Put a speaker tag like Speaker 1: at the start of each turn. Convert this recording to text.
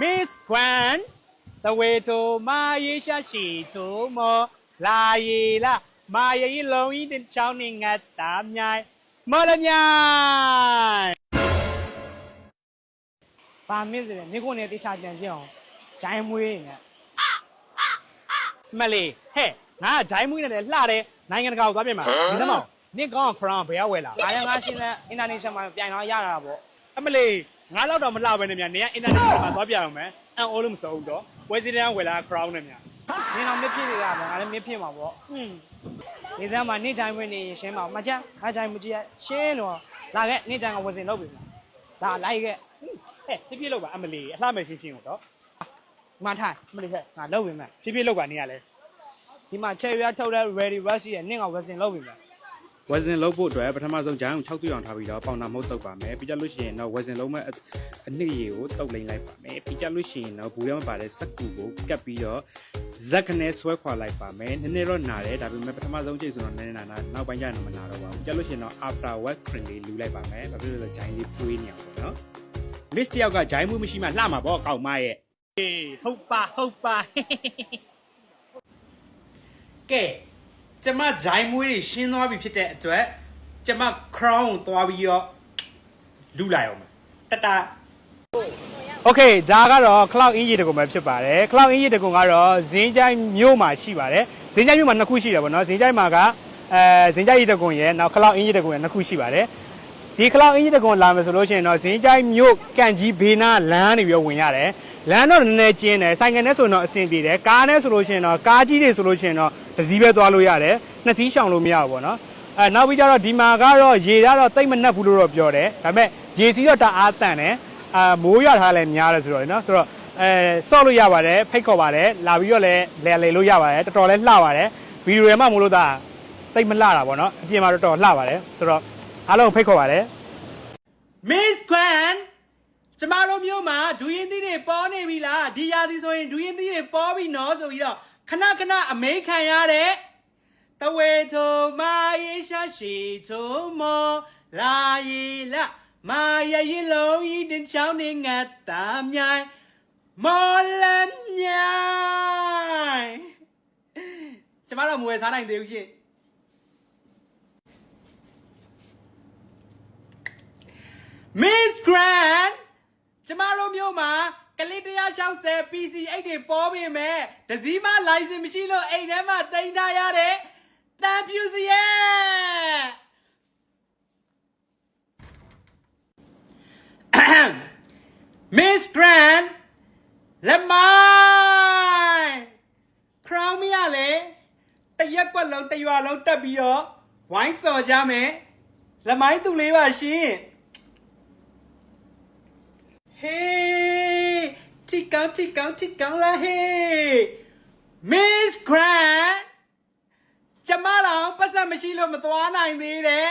Speaker 1: Miss Grand တဝေတိုမာယေရှာရှိတိုမောလာယေလာမာယေလုံးဤတစ်ချောင်းနေငတ်တာမြိုင်မော်လမြိုင်ဘာမင်းစလဲနေကိုနဲ့တေချာကြံကြည့်အောင်ဂျိုင်းမွေးနေမလေးဟဲ့ငါဂျိုင်းမွေးနဲ့လှတယ်နိုင်ငံတကာကိုသွားပြင်မှာဒီသမောင်နင့်ကောင်းခရောင်းဘယ်ရောက်ဝဲလာ
Speaker 2: အားရငါရှင်းတဲ့အင်တာနေရှင်မှာပြိုင်တော့ရတာပေါ့
Speaker 1: အမလေး ငါတော့တော့မလှပဲနဲ့မြန်နေကအင်တာနက်မှာသွားပြအောင်မယ်အန်အိုးလို့မစုံဘူးတော့ဝယ်စီတန်းဝယ်လာခရောင်းနဲ့မြန်
Speaker 2: နင်းတော့မဖြစ်နေတာပဲငါလည်းမဖြစ်မှာပေါ့
Speaker 1: อืม
Speaker 2: ဒီစမ်းမှာနေ့တိုင်းဝင်နေရှင်းပါဦးမကြငါတိုင်းမကြည့်ရရှင်းတော့လာခဲ့နေ့တိုင်းကဝစင်လုပ်ပြီလားလာလိုက်ခဲ့
Speaker 1: ဟဲ့ပြပြလောက်ပါအမလေးအလှမဲ့ရှင်းရှင်းကိုတော့
Speaker 2: ဒီမှာထိုင်
Speaker 1: အမလေးဟဲ့
Speaker 2: ငါလုပ်ပြီမယ်
Speaker 1: ပြပြလောက်ပါနေရလဲ
Speaker 2: ဒီမှာချက်ရွာထုတ်တဲ့ ready rush ရဲ့နင့်ကဝစင်လုပ်ပြီမ ယ်
Speaker 3: ဝဇင်လုံးဖို့အတွက်ပထမဆုံးဂျိုင်းကို6တွေ့အောင်ထားပြီးတော့ပေါင်နာမုတ်တုတ်ပါမယ်ပြီးကြလို့ရှိရင်တော့ဝဇင်လုံးမဲ့အနှစ်ရည်ကိုတုတ်လိမ့်လိုက်ပါမယ်ပြီးကြလို့ရှိရင်တော့ဘူးထဲမှာပါတဲ့စက်ကူကိုကတ်ပြီးတော့ဇက်ခနဲ့ဆွဲခွာလိုက်ပါမယ်နည်းနည်းတော့နာတယ်ဒါပေမဲ့ပထမဆုံးချိန်ဆိုတော့နည်းနည်းနာနာနောက်ပိုင်းကျရင်တော့မနာတော့ပါဘူးကြလို့ရှိရင်တော့ after work cream လေးလူလိုက်ပါမယ်ဘာဖြစ်လို့လဲဂျိုင်းလေးပွေးနေအောင်ပေါ့နော် miss တယောက်ကဂျိုင်းမှုမရှိမှလှမှာပေါ့ကောက်မရဲ့
Speaker 1: အေးဟုတ်ပါဟုတ်ပါကဲ ကျမဂျိုင်းမွေးတွေရှင်းသွားပြီဖြစ်တဲ့အတွက်ကျမ crown သွားပြီးတော့လူလိုက်အောင်တတ Okay ဒါကတော့ cloud အင်ဂျင်တကုံပဲဖြစ်ပါတယ် cloud အင်ဂျင်တကုံကတော့ဇင်းကြိုင်းမြို့မှာရှိပါတယ်ဇင်းကြိုင်းမြို့မှာနှစ်ခုရှိတယ်ဗောနော်ဇင်းကြိုင်းမှာကအဲဇင်းကြိုင်းတကုံရဲ့နောက် cloud အင်ဂျင်တကုံရဲ့နှစ်ခုရှိပါတယ်ဒီ cloud အင်ဂျင်တကုံလာမယ်ဆိုလို့ရှိရင်တော့ဇင်းကြိုင်းမြို့ကန့်ကြီးဘေးနားလမ်းနေပြီးတော့ဝင်ရတယ်လမ်းတော့နည်းနည်းကျင်းတယ်ဆိုင်ကယ်နဲ့ဆိုရင်တော့အဆင်ပြေတယ်ကားနဲ့ဆိုလို့ရှိရင်တော့ကားကြီးတွေဆိုလို့ရှိရင်တော့ တစ်စီးပဲသွားလို့ရတယ်နှစ်စီးရှောင်လို့မရဘူးပေါ့နော်အဲနောက်ပြီးကြတော့ဒီမှာကတော့ရေဓာတ်တော့တိတ်မနှက်ဘူးလို့တော့ပြောတယ်ဒါပေမဲ့ရေစီးတော့တအားတန်တယ်အာမိုးရထားလည်းများတယ်ဆိုတော့လေနော်ဆိုတော့အဲဆော့လို့ရပါတယ်ဖိတ်ခေါ်ပါတယ်လာပြီးတော့လည်းလဲလေလို့ရပါတယ်တော်တော်လေးလှပါတယ်ဗီဒီယိုထဲမှာမို့လို့ဒါတိတ်မလှတာပေါ့နော်အပြင်မှာတော့တော်လှပါတယ်ဆိုတော့အားလုံးဖိတ်ခေါ်ပါတယ် Miss Grand ကျမတို့မျိုးမှာဒူရင်သီးတွေပေါ်နေပြီလားဒီရာသီဆိုရင်ဒူရင်သီးတွေပေါ်ပြီနော်ဆိုပြီးတော့ ခဏခဏအမေးခံရတဲ့တဝေထုံမာယေရှာရှိထုံမောလာယေလာမာယရင်လုံးဤတင်ချောင်းနေငတ်တာမြိုင်မော်လမြိုင်ကျမတို့မဝယ်စားနိုင်သေးဘူးရှင် Miss Grand ကျမတို့မျိုးမှာ ကလစ်160 PC 8 တွေပေါ်ပြီမဲ့ဒဇီးမ license မရှိလို့အိမ်ထဲမှာတင်ထားရတဲ့တန်ဖြူစီရဲ့ Miss Grand လက်မိုင်း crown မရလေတရက်ကွက်လုံးတရွာလုံးတက်ပြီးတော့ဝိုင်းစော်ကြမယ်လက်မိုင်းသူလေးပါရှင်ဟေး တီကောင်တီကောင်တီကောင်လာဟေး Miss Grant ကျမတော့ပတ်စံမရှိလို့မသွားနိုင်သေးတဲ့